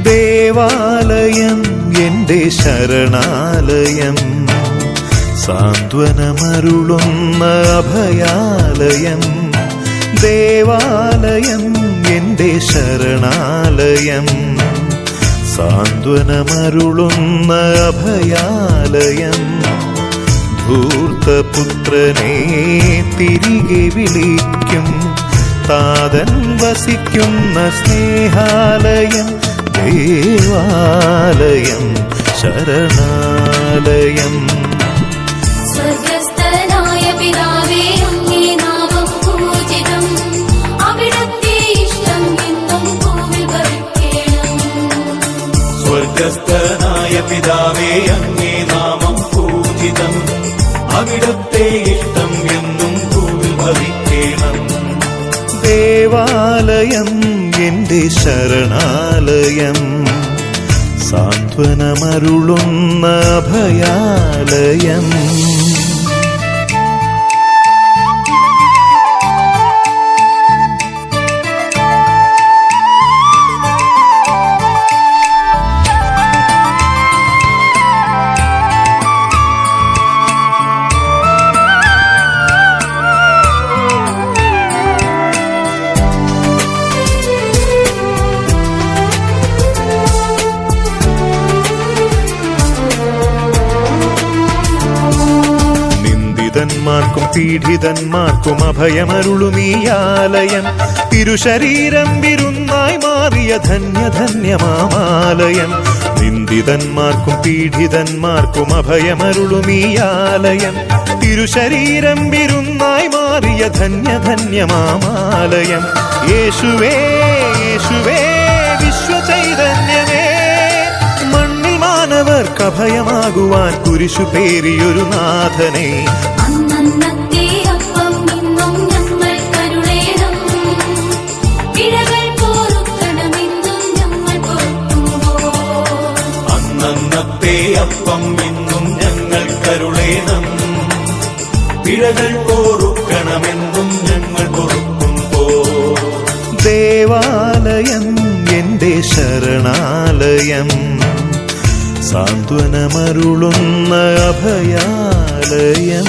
ദേവാലയം എന്റെ ശരണാലയം. സാന്ത്വനമരുളുന്ന അഭയാലയം. ദേവാലയം എന്റെ ശരണാലയം. സാന്ത്വനമരുളുന്ന അഭയാലയം. ധൂർത്തപുത്രനെ തിരികെ വിളിക്കും. താതൻ വസിക്കുന്ന സ്നേഹാലയം. ദേവാലയം ശരണാലയം. സ്വർഗസ്ഥനായ പിതാവേ അങ്ങേ നാമം പൂജിതം. അവിടത്തെ ഇഷ്ടം എന്നും ഭൂമി ഭവിക്കേണം സ്വർഗസ്ഥനായ പിതാവേ അങ്ങേ നാമം പൂജിതം. അവിടത്തെ ഇഷ്ടം എന്നും ഭവിക്കേണം ദേവാലയം എന്റെ ശരണാലയം സാന്ത്വനമരുളുന്ന അഭയാലയം. നിന്ദിതന്മാർക്കും പീഡിതന്മാർക്കും ആലയം തിരുശരീരം വിരുന്നായി മാറിയ ധന്യധന്യമാമാലയം നിന്ദിതന്മാർക്കും പീഡിതന്മാർക്കും ആലയം തിരുശരീരം വിരുന്നായി മാറിയ ധന്യധന്യമാമാലയം യേശുവേ യേശുവേ അഭയമാകുവാൻ കുരിശു പേരിയൊരു നാഥനെ. അന്നന്നത്തെ അപ്പം ഇന്നും ഞങ്ങൾ കരുണേണം പിഴകൾ പോറുക്കണമെന്നും ഞങ്ങൾ ദേവാലയം എന്റെ ശരണാലയം. സാന്ത്വനമരുളുന്ന അഭയാലയം.